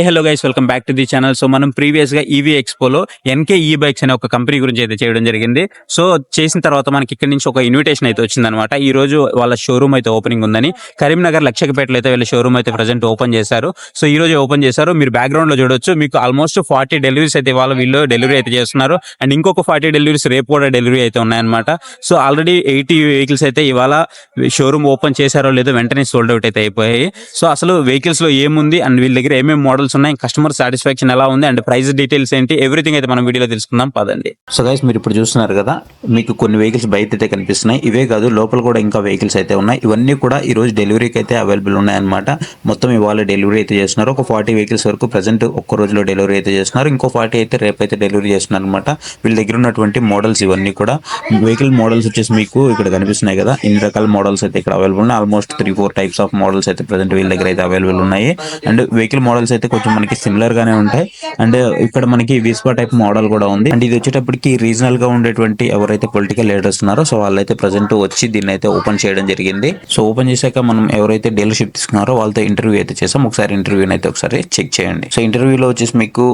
Hello guys welcome back to the channel so మనం ప్రీవియస్గా EV ఎక్స్పోలో ఎన్కే ఈ బైక్స్ అనే ఒక కంపెనీ గురించి అయితే చేయడం జరిగింది. సో చేసిన తర్వాత మనకి ఇక్కడ నుంచి ఒక ఇన్విటేషన్ అయితే వచ్చిందనమాట ఈ రోజు వాళ్ళ షోరూమ్ అయితే ఓపెనింగ్ ఉందని. కరీంనగర్ లక్షకపేటలో అయితే వీళ్ళ షోరూమ్ అయితే ప్రజెంట్ ఓపెన్ చేశారు. సో ఈ రోజు ఓపెన్ చేశారు. మీరు బ్యాక్గ్రౌండ్లో చూడొచ్చు. మీకు ఆల్మోస్ట్ ఫార్టీ డెలివరీస్ అయితే ఇవాళ వీళ్ళు డెలివరీ అయితే చేస్తున్నారు. అండ్ ఇంకొక ఫార్టీ డెలివరీస్ రేపు కూడా డెలివరీ అయితే ఉన్నాయన్నమాట. సో ఆల్రెడీ ఎయిటీ వెహికల్స్ అయితే ఇవాళ షోరూమ్ ఓపెన్ చేశారో లేదో వెంటనే సోల్డ్ అవుట్ అయితే అయిపోయాయి. సో అసలు వెహికల్స్లో ఏముంది? అండ్ వీళ్ళ దగ్గర ఏమేమి మోడల్ మోడల్స్ ఉన్నాయి. కస్టమర్ సాటిస్ఫాక్షన్ ఎలా ఉంది అండ్ ప్రైస్ డీటెయిల్స్ ఏంటి ఎవ్రీథింగ్ అయితే మనం వీడియోలో తెలుసుకుందాం. పదండి. సో గైస్ మీరు ఇప్పుడు చూస్తున్నారు కదా మీకు కొన్ని వెహికల్స్ బయట అయితే కనిపిస్తున్నాయి. ఇవే కాదు లోపల కూడా ఇంకా వెహికల్స్ అయితే ఉన్నాయి. ఇవన్నీ కూడా ఈ రోజు డెలివరీకి అయితే అవైలబుల్ ఉన్నాయన్నమాట. మొత్తం ఇవాళ డెలివరీ అయితే చేస్తున్నారు. ఒక ఫార్టీ వెహికల్స్ వరకు ప్రజెంట్ ఒక్క రోజులో డెలివరీ అయితే చేస్తున్నారు. ఇంకో ఫార్టీ అయితే రేపు అయితే డెలివరీ చేస్తున్నారు అనమాట వీళ్ళ దగ్గర ఉన్నటువంటి మోడల్స్ ఇవన్నీ కూడా. వెహికల్ మోడల్స్ వచ్చేసి మీకు ఇక్కడ కనిపిస్తున్నాయి కదా. ఇన్ని రకాల మోడల్స్ అయితే ఇక్కడ అవైలబుల్ ఉన్నాయి. Almost three four types of models అయితే ప్రజెంట్ వీళ్ళ దగ్గర అయితే అవైలబుల్ ఉన్నాయి. అండ్ వెహికల్ మోడల్స్ అయితే కొంచెం మనకి సిమిలర్ గానే ఉంటాయి. అండ్ ఇక్కడ మనకి విస్పా టైప్ మోడల్ కూడా ఉంది. అండ్ ఇది వచ్చేటప్పటికి రీజనల్గా ఉండేటువంటి ఎవరైతే పొలిటికల్ లీడర్స్ ఉన్నారో సో వాళ్ళైతే ప్రజెంట్ వచ్చి దీన్ని అయితే ఓపెన్ చేయడం జరిగింది. సో ఓపెన్ చేశాక మనం ఎవరైతే డీలర్షిప్ తీసుకున్నారో వాళ్ళతో ఇంటర్వ్యూ అయితే చేసాం ఒకసారి ఇంటర్వ్యూ అయితే ఒకసారి చెక్ చేయండి. సో ఇంటర్వ్యూలో వచ్చేసి మీకు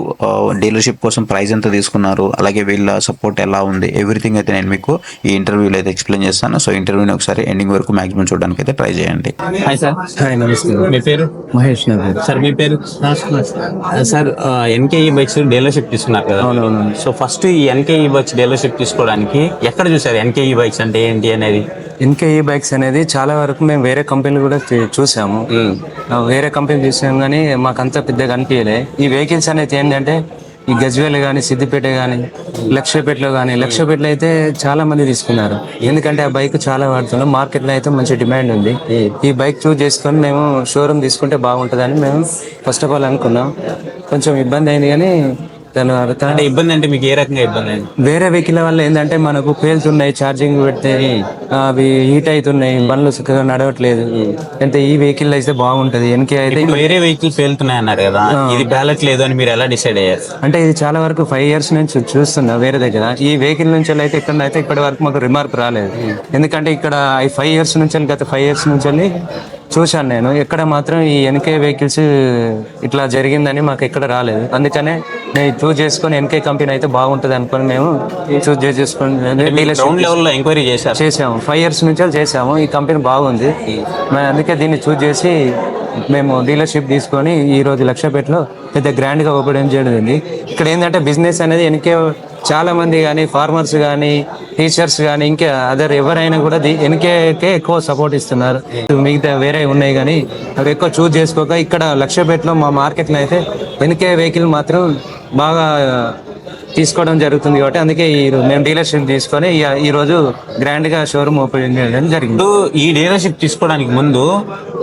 డీలర్షిప్ కోసం ప్రైస్ ఎంత తీసుకున్నారు అలాగే వీళ్ళ సపోర్ట్ ఎలా ఉంది ఎవ్రీథింగ్ అయితే నేను మీకు ఈ ఇంటర్వ్యూలో అయితే ఎక్స్ప్లెయిన్ చేస్తాను. సో ఇంటర్వ్యూని ఒకసారి ఎండింగ్ వరకు మాక్సిమం చూడడానికి అయితే ట్రై చేయండి. హాయ్ సార్ హాయ్ నమస్తే. మీ పేరు? మహేష్ సార్ మీ పేరు? సార్ ఎన్కేఈ బైక్స్ డీలర్షిప్ తీసుకున్నారు కదా. సో ఫస్ట్ ఈ ఎన్కేఈ బైక్స్ డీలర్షిప్ తీసుకోవడానికి ఎక్కడ చూసారు ఎన్కేఈ బైక్స్ అంటే ఏంటి అనేది? ఎన్కేఈ బైక్స్ అనేది చాలా వరకు మేము వేరే కంపెనీలు కూడా చూసాము. వేరే కంపెనీ చూసాం కానీ మాకు అంత పెద్దగా అనిపించలే ఈ వెహికల్స్ అనేది ఏంటంటే ఈ గజ్వేల్ కానీ సిద్దిపేట కానీ లక్షపేటలో కానీ లక్షపేటలో అయితే చాలా మంది తీసుకున్నారు. ఎందుకంటే ఆ బైక్ చాలా వాడుతున్నాం మార్కెట్లో అయితే మంచి డిమాండ్ ఉంది. ఈ బైక్ చూస్ చేసుకొని మేము షోరూమ్ తీసుకుంటే బాగుంటుందని మేము ఫస్ట్ ఆఫ్ ఆల్ అనుకున్నాం. కొంచెం ఇబ్బంది అయింది కానీ అర్థం అంటే ఇబ్బంది అంటే మీకు ఏ రకంగా ఇబ్బంది వేరే వెహికల్ వల్ల ఏంటంటే మనకు పేలుతున్నాయి ఛార్జింగ్ పెడితే అవి హీట్ అవుతున్నాయి బండ్లు చక్కగా నడవట్లేదు. అంటే ఈ వెహికల్ అయితే బాగుంటది వెనక అయితే వేరే వెహికల్స్ వెళ్తున్నాయి అన్నారు కదా ఇది బ్యాలెట్ లేదు అని మీరు ఎలా డిసైడ్ అయ్యారు? అంటే ఇది చాలా వరకు ఫైవ్ ఇయర్స్ నుంచి చూస్తున్నా వేరే దగ్గర. ఈ వెహికల్ నుంచి అయితే ఇక్కడ అయితే ఇప్పటి వరకు మాకు రిమార్క్ రాలేదు. ఎందుకంటే ఇక్కడ ఈ ఫైవ్ ఇయర్స్ నుంచి గత ఫైవ్ ఇయర్స్ నుంచి చూశాను నేను. ఎక్కడ మాత్రం ఈ ఎన్కే వెహికల్స్ ఇట్లా జరిగిందని మాకు ఎక్కడ రాలేదు. అందుకనే నేను చూస్ చేసుకొని ఎన్కే కంపెనీ అయితే బాగుంటుంది అనుకొని మేము చూస్ చేసుకొని గ్రౌండ్ లెవెల్లో ఎంక్వైరీ చేశారు. చేసాము. ఫైవ్ ఇయర్స్ నుంచి చేసాము. ఈ కంపెనీ బాగుంది. మేము అందుకే దీన్ని చూస్ చేసి మేము డీలర్షిప్ తీసుకొని ఈ రోజు లక్షపేటలో పెద్ద గ్రాండ్గా ఓపెన్ చేయడం జరిగింది. ఇక్కడ ఏంటంటే బిజినెస్ అనేది వెనకే చాలా మంది కానీ ఫార్మర్స్ కానీ టీచర్స్ కానీ ఇంకా అదర్ ఎవరైనా కూడా ఎన్కేకే ఎక్కువ సపోర్ట్ ఇస్తున్నారు. మిగతా వేరే ఉన్నాయి కానీ అవి ఎక్కువ చూజ్ చేసుకోక ఇక్కడ లక్ష్యపేటలో మా మార్కెట్లో అయితే ఎన్కే వెహికల్ మాత్రం బాగా తీసుకోవడం జరుగుతుంది కాబట్టి అందుకే ఈ మేము డీలర్షిప్ తీసుకొని ఈ- ఈ రోజు గ్రాండ్గా షోరూమ్ ఓపెన్ చేయడం జరిగింది. ఈ డీలర్షిప్ తీసుకోవడానికి ముందు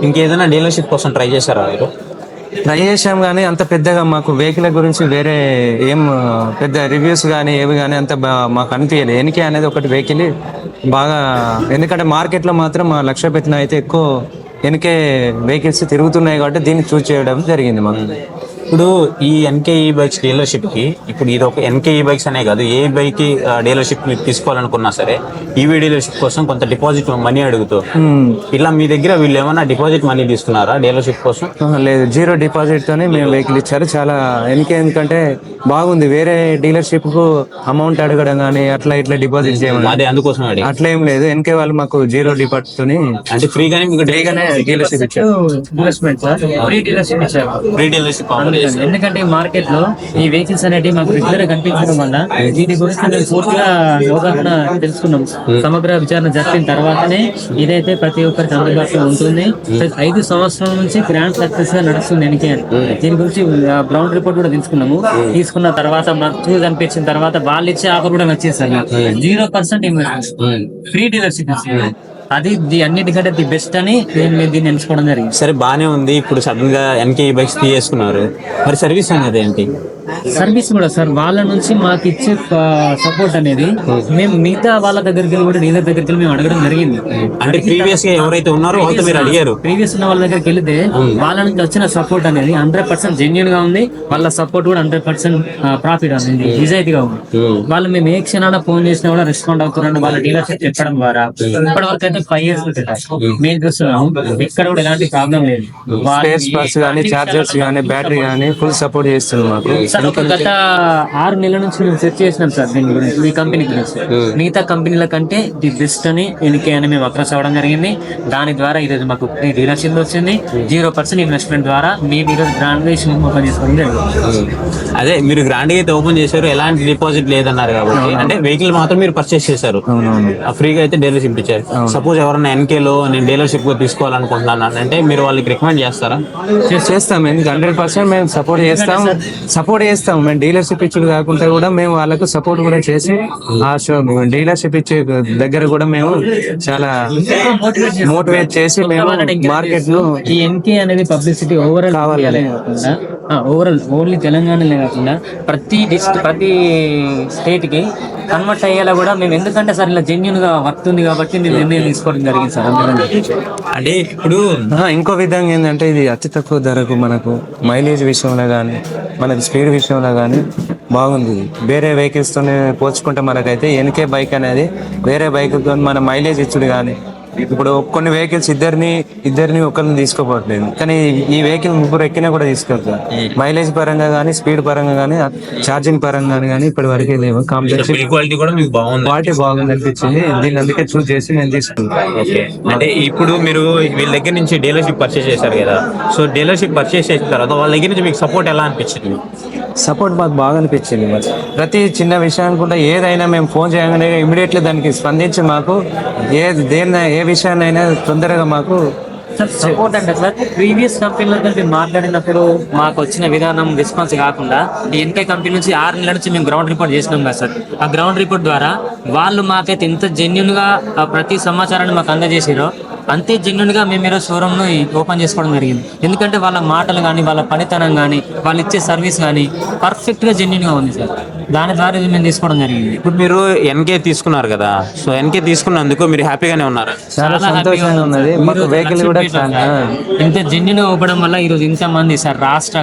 ఇంకేదైనా డీలర్షిప్ కోసం ట్రై చేశారా మీరు? ట్రై చేసాం కానీ అంత పెద్దగా మాకు వెహికల్ గురించి వేరే ఏం పెద్ద రివ్యూస్ కానీ ఏవి కానీ అంత మాకు అనిపించలేదు ఎనికి అనేది ఒకటి వెహికల్ బాగా ఎందుకంటే మార్కెట్లో మాత్రం మా లక్ష్య పెట్టిన అయితే ఎక్కువ వెనకే వెహికల్స్ తిరుగుతున్నాయి కాబట్టి దీన్ని చూస్ చేయడం జరిగింది మాకు. ఇప్పుడు ఈ ఎన్కేఈ బైక్స్ డీలర్షిప్కి ఇప్పుడు ఇది ఒక ఎన్కేఈ బైక్స్ అనే కాదు ఏ బైక్ డీలర్షిప్ మీరు తీసుకోవాలనుకున్నా సరే ఈవీ డీలర్షిప్ కోసం కొంత డిపాజిట్ మనీ అడుగుతూ ఇలా మీ దగ్గర వీళ్ళు ఏమైనా డిపాజిట్ మనీ తీసుకున్నారా డీలర్షిప్ కోసం? లేదు జీరో డిపాజిట్ తోనే మేము వెహికల్ ఇచ్చారు. చాలా ఎందుకే ఎందుకంటే బాగుంది. వేరే డీలర్షిప్కు అమౌంట్ అడగడం కానీ అట్లా ఇట్లా డిపాజిట్ చేయమని. అదే అందుకోసం అడిగి అట్లా ఏం లేదు. వెనకే వాళ్ళు మాకు జీరో డిపాజిట్ తోని అంటే ఫ్రీగానే మీకు ఫ్రీగానే డీలర్షిప్ ఇచ్చారు. ఇన్వెస్ట్మెంట్ సార్ ఫ్రీ డీలర్షిప్ ఇచ్చారు. ఫ్రీ డీలర్షిప్ ఎందుకంటే మార్కెట్లో ఈ వెహికల్స్ అనేవి మాకు రెగ్యులర్గా కనిపించడం వల్ల వీటి గురించి మేము పూర్తిగా అవగాహన తెలుసుకున్నాం. సమగ్ర విచారణ జరిపిన తర్వాతనే ఇదైతే ప్రతి ఒక్కరికి అందుబాటులో ఉంటుంది. ఐదు సంవత్సరాల నుంచి గ్రాండ్ సక్సెస్గా నడుస్తుంది ఎన్నికే దీని గురించి గ్రౌండ్ రిపోర్ట్ కూడా తీసుకున్నాము తీసుకున్న తర్వాత మాకు చూసి అనిపించిన తర్వాత వాళ్ళు ఇచ్చే ఆఫర్ కూడా నచ్చేసారు జీరో పర్సెంట్ ఫ్రీ డీలర్షిప్ అది ది అన్నిటికంటే ది బెస్ట్ అని దీన్ని ఎంచుకోవడం జరిగింది. సరే బానే ఉంది. ఇప్పుడు సడన్గా ఎన్కేఈ బైక్స్ తీసేసుకున్నారు మరి సర్వీస్ అనేది ఏంటి? సర్వీస్ కూడా సార్ వాళ్ళ నుంచి మాకు ఇచ్చే సపోర్ట్ అనేది మేము మిగతా వాళ్ళ దగ్గరికి వెళ్ళి కూడా డీలర్ దగ్గరికి మేము అడగడం జరిగింది. అంటే ప్రీవియస్గా ఎవరైతే ఉన్నారో వాళ్ళతో మీరు అడిగారు. ప్రీవియస్ ఉన్న వాళ్ళ దగ్గరికి వెళ్తే వాళ్ళ నుంచి వచ్చిన సపోర్ట్ అనేది హండ్రెడ్ పర్సెంట్ జెన్యున్గా ఉంది. వాళ్ళ సపోర్ట్ కూడా హండ్రెడ్ పర్సెంట్ ప్రాఫిట్ ఉంది. నిజాయితీగా ఉంది. వాళ్ళు మేము ఏ క్షణాన ఫోన్ చేసినా కూడా రెస్పాండ్ అవుతున్నారని వాళ్ళ డీలర్షిప్ చెప్పడం ద్వారా ఇప్పటి వరకు ఏంటంటే ఫైవ్ ఇయర్స్ మేము చూస్తున్నాం ఎక్కడ కూడా ఎలాంటి ప్రాబ్లం లేదు. స్పేస్ పార్ట్స్ కానీ చార్జర్స్ కానీ బ్యాటరీ కానీ ఫుల్ సపోర్ట్ చేస్తుంది మాకు. సార్ ఒక గత ఆరు నెలల నుంచి మేము సెర్చ్ చేసినాం సార్ దీని గురించి మీ కంపెనీ గురించి. మిగతా కంపెనీల కంటే ది బెస్ట్ అని ఎన్నికే అని మేము అక్రస్ అవ్వడం జరిగింది. దాని ద్వారా ఈరోజు మాకు డీలర్షిప్ వచ్చింది. జీరో పర్సెంట్ ఇన్వెస్ట్మెంట్ ద్వారా మేము ఈరోజు బ్రాండ్ ఓపెన్ చేసుకోవడం జరిగింది. అదే మీరు గ్రాండ్గా అయితే ఓపెన్ చేశారు ఎలాంటి డిపాజిట్ లేదన్నారు కాబట్టి. అంటే వెహికల్ మాత్రం మీరు పర్చేస్ చేశారు. ఆ ఫ్రీగా అయితే డీలర్షిప్ ఇచ్చారు. సపోజ్ ఎవరైనా ఎన్కే లో నేను డీలర్షిప్ తీసుకోవాలనుకుంటున్నాను అంటే మీరు వాళ్ళకి రికమెండ్ చేస్తారా? చేస్తాం. ఎందుకు? హండ్రెడ్ పర్సెంట్ మేము సపోర్ట్ చేస్తాం. సపోర్ట్ చేస్తాం. మేము డీలర్షిప్ ఇచ్చుడు కాకుండా కూడా మేము వాళ్ళకు సపోర్ట్ కూడా చేసి ఆ షో డీలర్షిప్ ఇచ్చే దగ్గర కూడా మేము చాలా మోటివేట్ చేసి మేము మార్కెట్లో ఈ ఎన్కే అనేది పబ్లిసిటీ ఓవరాల్ కావాలి. ఓవరాల్ ఓన్లీ తెలంగాణలో కాకుండా ప్రతి డిస్ట్రిక్ట్ ప్రతి స్టేట్కి కన్వర్ట్ అయ్యేలా కూడా మేము ఎందుకంటే సార్ ఇలా జెన్యున్గా వర్క్ ఉంది కాబట్టి మేము నిర్ణయం తీసుకోవడం జరిగింది సార్. అంటే ఇప్పుడు ఇంకో విధంగా ఏంటంటే ఇది అతి తక్కువ ధరకు మనకు మైలేజ్ విషయంలో కానీ మనకి స్పీడ్ విషయంలో కానీ బాగుంది. వేరే వెహికల్స్ తోనే పోల్చుకుంటే మనకైతే ఎన్కే బైక్ అనేది వేరే బైక్తో మన మైలేజ్ ఇచ్చుడు కానీ ఇప్పుడు కొన్ని వెహికల్స్ ఇద్దరిని ఇద్దరిని ఒకరిని తీసుకోపోవట్లేదు కానీ ఈ వెహికల్ ముగ్గురు ఎక్కినా కూడా తీసుకెళ్తారు మైలేజ్ పరంగా కానీ స్పీడ్ పరంగా కానీ ఛార్జింగ్ పరంగా కానీ ఇప్పటి వరకే లేవు. కాంప్లెక్స్ క్వాలిటీ కూడా మీకు బాగుంది. క్వాలిటీ బాగుంది అనిపించింది. దీన్ని అందుకే చూస్ చేసి నేను తీసుకున్నాను అంటే ఇప్పుడు మీరు వీళ్ళ దగ్గర నుంచి డీలర్షిప్ పర్చేస్ చేశారు కదా. సో డీలర్షిప్ పర్చేస్ చేసిన తర్వాత వాళ్ళ దగ్గర నుంచి మీకు సపోర్ట్ ఎలా అనిపించింది? సపోర్ట్ మాకు బాగా అనిపించింది మరి ప్రతి చిన్న విషయానికి కూడా ఏదైనా మేము ఫోన్ చేయగానే ఇమీడియట్లీ దానికి స్పందించి మాకు ఏ దేని ఏ విషయాన్నైనా తొందరగా మాకు సార్ సపోర్ట్ అంటే సార్ ప్రీవియస్ కంపెనీలతో మేము మాట్లాడినప్పుడు మాకు వచ్చిన విధానం రెస్పాన్స్ కాకుండా ఈ ఎన్కే కంపెనీ నుంచి ఆరు నెలల నుంచి మేము గ్రౌండ్ రిపోర్ట్ చేసినాం కదా సార్. ఆ గ్రౌండ్ రిపోర్ట్ ద్వారా వాళ్ళు మాకైతే ఎంత జెన్యున్గా ఆ ప్రతి సమాచారాన్ని మాకు అందజేసారో అంతే జెన్యున్గా మేము ఈరోజు షోరూమ్ను ఓపెన్ చేసుకోవడం జరిగింది. ఎందుకంటే వాళ్ళ మాటలు కానీ వాళ్ళ పనితనం కానీ వాళ్ళు ఇచ్చే సర్వీస్ కానీ పర్ఫెక్ట్గా జెన్యున్గా ఉంది సార్. దాని ద్వారా ఇది మేము తీసుకోవడం జరిగింది. ఇప్పుడు మీరు ఎన్కే తీసుకున్నారు కదా సో ఎన్కే తీసుకున్నందుకు మీరు హ్యాపీగానే ఉన్నారు. చాలా సంతోషంగా ఉన్నది. మాకు వెహికల్ కూడా ఇంత జెన్యున్ ఇవ్వడం వల్ల ఈరోజు ఇంత మంది సార్ రాష్ట్ర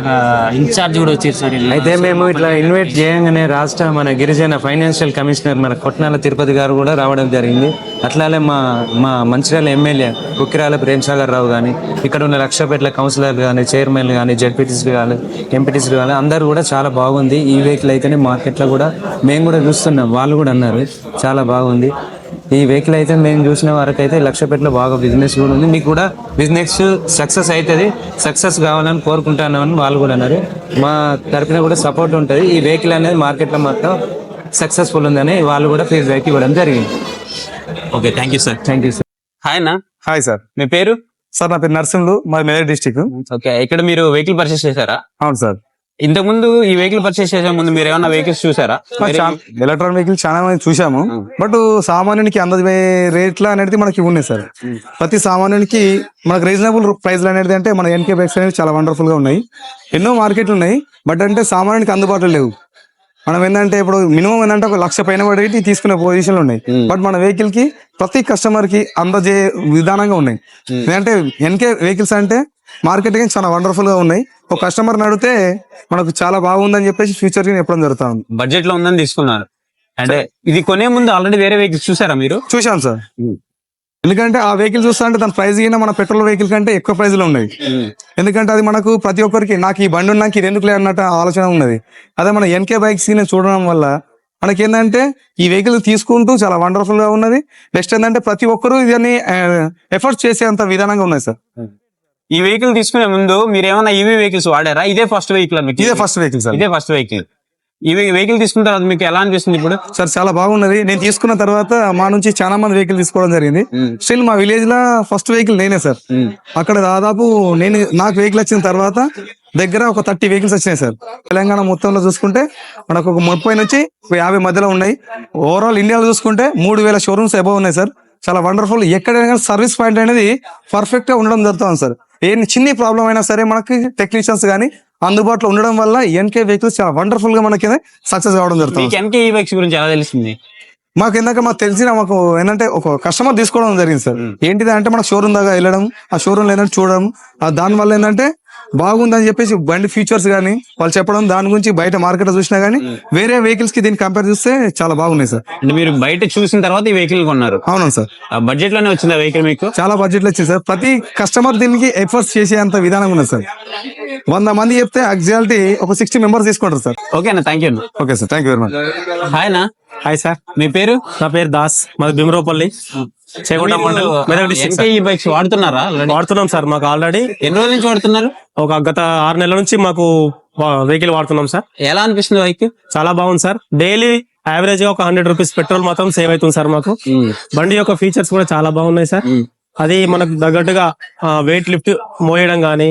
ఇన్ఛార్జ్ కూడా వచ్చారు సార్. అయితే మేము ఇట్లా ఇన్వైట్ చేయగానే రాష్ట్ర మన గిరిజన ఫైనాన్షియల్ కమిషనర్ మన కొట్నాల తిరుపతి గారు కూడా రావడం జరిగింది. అట్లానే మా మా మంచిర్యాల ఎమ్మెల్యే కుక్కిరాల ప్రేమ్సాగర్ రావు కానీ ఇక్కడ ఉన్న లక్షపేట్ల కౌన్సిలర్ కానీ చైర్మన్ కానీ జడ్పీటీసీ కానీ ఎంపీటీసీ కానీ అందరూ కూడా చాలా బాగుంది. ఈ వెహికల్ అయితేనే మార్కెట్లో కూడా మేము కూడా చూస్తున్నాం. వాళ్ళు కూడా అన్నారు. చాలా బాగుంది. ఈ వెహికల్ అయితే మేము చూసిన వరకు అయితే లక్షపేటలో బాగా బిజినెస్ కూడా ఉంది. మీకు కూడా బిజినెస్ సక్సెస్ అవుతుంది. సక్సెస్ కావాలని కోరుకుంటున్నామని వాళ్ళు కూడా అన్నారు. మా తరపున కూడా సపోర్ట్ ఉంటుంది. ఈ వెహికల్ అనేది మార్కెట్లో మొత్తం సక్సెస్ఫుల్ ఉందని వాళ్ళు కూడా ఫీడ్బ్యాక్ ఇవ్వడం జరిగింది. Okay thank you sir thank you sir hi అన్న. హాయ్ సార్ మీ పేరు? సార్ నా పేరు నర్సింహులు. మా మెదక్ డిస్టిక్? ఓకే ఇక్కడ మీరు వెహికల్ పర్చేస్ చేశారా? అవును సార్ ఇంతకు ముందు ఈ వెహికల్ పర్చేస్ చేసే ముందు మీరు ఏమన్నా వెహికల్స్ చూసారా? ఎలక్ట్రానిక్ వెహికల్ చాలా మంది చూసాము బట్ సామాన్యునికి అందజే రేట్ల అనేది మనకి ఉన్నాయి సార్. ప్రతి సామాన్యునికి మనకు రీజనబుల్ ప్రైస్ అనేది అంటే మన ఎన్కే బైక్స్ అనేవి చాలా వండర్ఫుల్గా ఉన్నాయి. ఎన్నో మార్కెట్లు ఉన్నాయి. బట్ అంటే సామాన్యునికి అందుబాటులో లేవు. మనం ఏంటంటే ఇప్పుడు మినిమం ఏంటంటే ఒక లక్ష పైన పడేటి తీసుకునే పొజిషన్లు ఉన్నాయి. బట్ మన వెహికల్కి ప్రతి కస్టమర్కి అందజే విధానంగా ఉన్నాయి. ఎందుకంటే ఎన్కే వెహికల్స్ అంటే మార్కెట్కి చాలా వండర్ఫుల్గా ఉన్నాయి. ఒక కస్టమర్ అడిగితే మనకు చాలా బాగుందని చెప్పేసి ఫ్యూచర్కి చెప్పడం జరుగుతా ఉంది బడ్జెట్లో ఉందని తీసుకున్నారు. అంటే ఇది కొనే ముందు ఆల్రెడీ వేరే వెహికల్స్ చూసారా మీరు? చూశాను సార్ ఎందుకంటే ఆ వెహికల్ చూస్తా అంటే దాని ప్రైస్ కింద మన పెట్రోల్ వెహికల్ కంటే ఎక్కువ ప్రైస్లో ఉన్నాయి. ఎందుకంటే అది మనకు ప్రతి ఒక్కరికి నాకు ఈ బండి నాకు ఇది ఎందుకు అన్నట్టు ఆలోచన ఉన్నది. అదే మన ఎన్కే బైక్స్ చూడడం వల్ల మనకి ఏంటంటే ఈ వెహికల్ తీసుకుంటూ చాలా వండర్ఫుల్గా ఉన్నది. నెక్స్ట్ ఏంటంటే ప్రతి ఒక్కరూ ఇదని ఎఫర్ట్స్ చేసేంత విధానంగా ఉన్నాయి సార్ ఈ వెహికల్ తీసుకునే ముందు మీరు ఏమైనా ఈవీ వెహికల్స్ వాడారా? ఇదే ఫస్ట్ వెహికల్ ఇదే ఫస్ట్ వెహికల్ సార్ ఇదే ఫస్ట్ వెహికల్ ఈ వెహికల్ తీసుకున్న తర్వాత మీకు ఎలా అనిపిస్తుంది ఇప్పుడు? సార్ చాలా బాగున్నది. నేను తీసుకున్న తర్వాత మా నుంచి చాలా మంది వెహికల్ తీసుకోవడం జరిగింది. స్టిల్ మా విలేజ్లో ఫస్ట్ వెహికల్ నేనే సార్ అక్కడ దాదాపు నేను నాకు వెహికల్ వచ్చిన తర్వాత దగ్గర ఒక థర్టీ వెహికల్స్ వచ్చినాయి సార్ తెలంగాణ మొత్తంలో చూసుకుంటే మనకు ఒక ముప్పై నుంచి ఒక యాభై మధ్యలో ఉన్నాయి. ఓవరాల్ ఇండియాలో చూసుకుంటే మూడు వేల షోరూమ్స్ అబౌవ్ ఉన్నాయి సార్ చాలా వండర్ఫుల్ ఎక్కడైనా సర్వీస్ పాయింట్ అనేది పర్ఫెక్ట్గా ఉండడం జరుగుతుంది సార్. ఏ చిన్ని ప్రాబ్లం అయినా సరే మనకి టెక్నీషియన్స్ కానీ అందుబాటులో ఉండడం వల్ల ఎన్కే వెహికల్స్ చాలా వండర్ఫుల్గా మనకి సక్సెస్ కావడం జరుగుతుంది మీకు ఎన్కే ఈ బైక్స్ గురించి ఎలా తెలిసింది మాకు ఇందాక మాకు తెలిసిన మాకు ఏంటంటే ఒక కస్టమర్ తీసుకోవడం జరిగింది సార్. ఏంటిది అంటే మనకు షోరూమ్ దాకా వెళ్ళడం ఆ షోరూమ్ ఏంటంటే చూడడం దాని వల్ల ఏంటంటే బాగుందని చెప్పేసి బండి ఫీచర్స్ కానీ వాళ్ళు చెప్పడం దాని గురించి బయట మార్కెట్లో చూసినా గానీ వేరే వెహికల్స్కి దీన్ని కంపేర్ చూస్తే చాలా బాగున్నాయి సార్. అంటే మీరు బయట చూసిన తర్వాత ఈ వెహికల్ కొన్నారు. అవును సార్. ఆ బడ్జెట్లోనే వచ్చింది వెహికల్ మీకు? చాలా బడ్జెట్లో వచ్చింది సార్. ప్రతి కస్టమర్ దీనికి ఎఫర్ట్స్ చేసేంత విధానం ఉన్నది సార్. వంద మంది చెప్తే ఎగ్జాక్ట్లీ ఒక సిక్స్టీ మెంబర్స్ తీసుకుంటారు సార్. ఓకేనా thank you okay sir. Thank you very much hi నా హాయ్ సార్ మీ పేరు? నా పేరు దాస్. మాది భీమరావుపల్లి. చేగుంట మండల్. మెదక్ డిస్ట్రిక్ట్. ఎన్కే ఈ బైక్స్ వాడుతున్నారా? వాడుతున్నాం సార్ మాకు ఆల్రెడీ. ఎన్ని రోజుల నుంచి వాడుతున్నారు? ఒక గత ఆరు నెలల నుంచి మాకు వెహికల్ వాడుతున్నాం సార్. ఎలా అనిపిస్తుంది బైక్? చాలా బాగుంది సార్. డైలీ యావరేజ్గా ఒక హండ్రెడ్ రూపీస్ పెట్రోల్ మాత్రం సేవ్ అవుతుంది సార్ మాకు. బండి యొక్క ఫీచర్స్ కూడా చాలా బాగున్నాయి సార్. అది మనకు తగ్గట్టుగా వెయిట్ లిఫ్ట్ మోయడం గానీ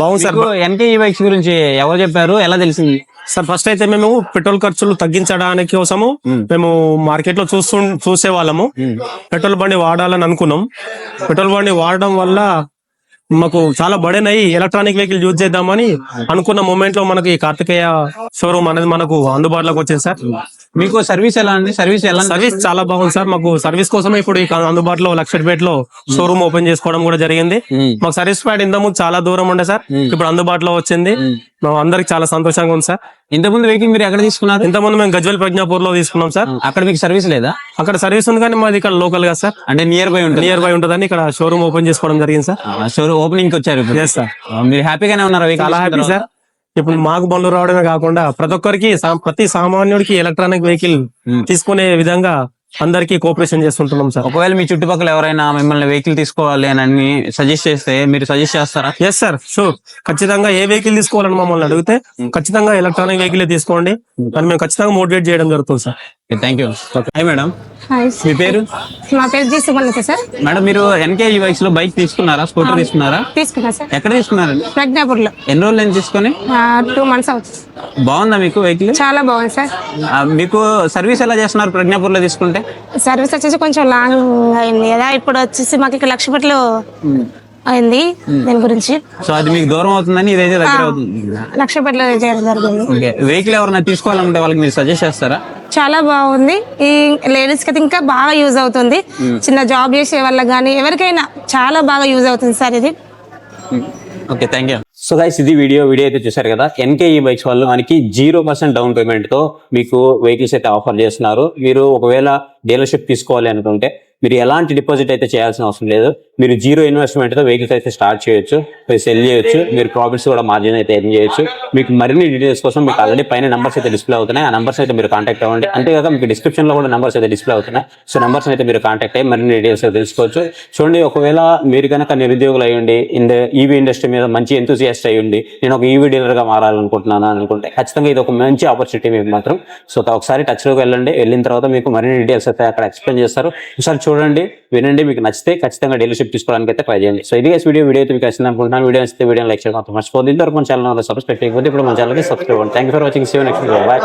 బాగుంది సార్. ఎన్కే ఈ బైక్స్ గురించి ఎవరు చెప్పారు? ఎలా తెలిసింది? సార్ ఫస్ట్ అయితే మేము పెట్రోల్ ఖర్చులు తగ్గించడానికి కోసము మేము. మార్కెట్లో చూస్తూ చూసే వాళ్ళము పెట్రోల్ బండి వాడాలని అనుకున్నాం. పెట్రోల్ బండి వాడడం వల్ల మాకు చాలా బడెన్ అయ్యి ఎలక్ట్రానిక్ వెహికల్ యూజ్ చేద్దామని అనుకున్న మూమెంట్లో మనకి కార్తికేయ షోరూమ్ అనేది మనకు అందుబాటులోకి వచ్చింది సార్. మీకు సర్వీస్ ఎలా అండి సర్వీస్ ఎలా సర్వీస్ చాలా బాగుంది సార్. మాకు సర్వీస్ కోసమే ఇప్పుడు అందుబాటులో లక్షపేట లో షోరూమ్ ఓపెన్ చేసుకోవడం కూడా జరిగింది. మాకు సర్వీస్ ప్యాడ్ ఇంత ముందు చాలా దూరం ఉండే సార్. ఇప్పుడు అందుబాటులో వచ్చింది. మేము అందరికి చాలా సంతోషంగా ఉంది సార్. ఇంతకుముందు వెహికల్ మీరు ఎక్కడ తీసుకున్నారు? ఇంతకుముందు మేము గజ్వల్ ప్రజ్ఞాపూర్లో తీసుకున్నాం సార్. అక్కడ మీకు సర్వీస్ లేదా? అక్కడ సర్వీస్ ఉంది కానీ మాది ఇక్కడ లోకల్గా సార్. అంటే నియర్ బై ఉంటుంది. నియర్ బై ఉంటుందని ఇక్కడ షోరూమ్ ఓపెన్ చేసుకోవడం జరిగింది సార్. షోరూమ్ ఓపెనింగ్కి వచ్చారు సార్ మీరు హ్యాపీగానే ఉన్నారు చాలా హ్యాపీ సార్ ఇప్పుడు మాకు బండ్లు రావడమే కాకుండా ప్రతి ఒక్కరికి ప్రతి సామాన్యుడికి ఎలక్ట్రానిక్ వెహికల్ తీసుకునే విధంగా అందరికి కోఆపరేషన్ చేస్తుంటున్నాం సార్. ఒకవేళ మీ చుట్టుపక్కల ఎవరైనా మిమ్మల్ని వెహికల్ తీసుకోవాలి అని సజెస్ట్ చేస్తే మీరు సజెస్ట్ చేస్తారా? ఎస్ సార్ షూర్ ఖచ్చితంగా ఏ వెహికల్ తీసుకోవాలని మమ్మల్ని అడిగితే ఖచ్చితంగా ఎలక్ట్రానిక్ వెహికల్ తీసుకోండి. అని మేము ఖచ్చితంగా మోటివేట్ చేయడం జరుగుతుంది sir. Thank you hi madam మీ పేరు? మా పేరు జీ సుమలత సార్ మేడం మీరు ఎన్కే ఈ బైక్స్లో బైక్ తీసుకున్నారా? స్కూటర్ తీసుకున్నారా? తీసుకున్నా సార్ ఎక్కడ తీసుకున్నారండి? ప్రజ్ఞాపూర్లో. ఎన్ని రోజులు నేను తీసుకొని? టూ మంత్స్ అవుతుంది బాగుందా మీకు వెహికల్ చాలా బాగుంది సార్ మీకు సర్వీస్ ఎలా చేస్తున్నారు ప్రజ్ఞాపూర్లో తీసుకుంటే? సర్వీస్ వచ్చేసి కొంచెం లాంగ్ అయింది. కదా ఇప్పుడు వచ్చేసి మాకు ఇక్కడ లక్షపట్లో అయింది. దీని గురించి. సో అది మీకు దూరం అవుతుందని ఇదైతే దగ్గర అవుతుంది లక్షపట్లో చేయడం జరిగింది. ఓకే. వెహికల్ ఎవరైనా తీసుకోవాలంటే వాళ్ళకి మీరు సజెస్ట్ చేస్తారా? చాలా బాగుంది. ఈ లేడీస్కి ఇంకా బాగా యూజ్ అవుతుంది. చిన్న జాబ్ చేసే వాళ్ళకి కానీ ఎవరికైనా చాలా బాగా యూజ్ అవుతుంది సార్ ఇది. Okay thank you so guys ఇది వీడియో వీడియో అయితే చూసారు కదా? ఎన్కే ఈ బైక్స్ వాళ్ళు మనకి జీరో పర్సెంట్ డౌన్ పేమెంట్తో మీకు వెహికల్స్ అయితే ఆఫర్ చేస్తున్నారు. మీరు ఒకవేళ డీలర్షిప్ తీసుకోవాలి అనుకుంటే మీరు ఎలాంటి డిపాజిట్ అయితే చేయాల్సిన అవసరం లేదు. మీరు జీరో ఇన్వెస్ట్మెంట్తో వెహికల్స్ అయితే స్టార్ట్ చేయొచ్చు. మీరు సెల్ చేయొచ్చు. మీరు ప్రాఫిట్స్ కూడా మార్జిన్ అయితే ఎర్న్ చేయొచ్చు. మీకు మరిన్ని డీటెయిల్స్ కోసం మీకు ఆల్రెడీ పైన నెంబర్స్ అయితే డిస్ప్లే అవుతున్నాయి. ఆ నెంబర్స్ అయితే మీరు కాంటాక్ట్ అవ్వండి. అంతేకాక మీకు డిస్క్రిప్షన్లో కూడా నంబర్స్ అయితే డిస్ప్లే అవుతున్నాయి. సో నంబర్స్ అయితే మీరు కాంటాక్ట్ అయ్యి మరిన్ని డీటెయిల్స్ అయితే తెలుసుకోవచ్చు. చూడండి ఒకవేళ మీరు కనుక నిరుద్యోగులు అయ్యండి ఇంద ఈవీ ఇండస్ట్రీ మీద మంచి ఎంతూసియాస్ట్ అయ్యండి నేను ఒక ఈవీ డీలర్గా మారాలనుకుంటున్నాను అనుకుంటే ఖచ్చితంగా ఇది ఒక మంచి ఆపర్చునిటీ మీకు మాత్రం. సో ఒకసారి టచ్లోకి వెళ్ళండి. వెళ్ళిన తర్వాత మీకు మరిన్ని డీటెయిల్స్ అయితే అక్కడ ఎక్స్ప్లెయిన్ చేస్తారు. ఒకసారి చూడండి వినండి మీకు నచ్చితే ఖచ్చితంగా డీలర్షిప్ తీసుకోవడానికి అయితే ట్రై చేయండి. సో ఇది guys వీడియో వీడియో అయితే మీకు నచ్చింది అనుకుంటున్నాను. వీడియో నచ్చితే వీడియో లైక్ చేయడం మర్చిపోతుంది ఇంతవరకు మన ఛానల్ సబ్స్క్రైబ్ చేయకపోతే ఇప్పుడు మన ఛానల్కి సబ్స్క్రైబ్ అవ్వండి. Thank for watching see you next bye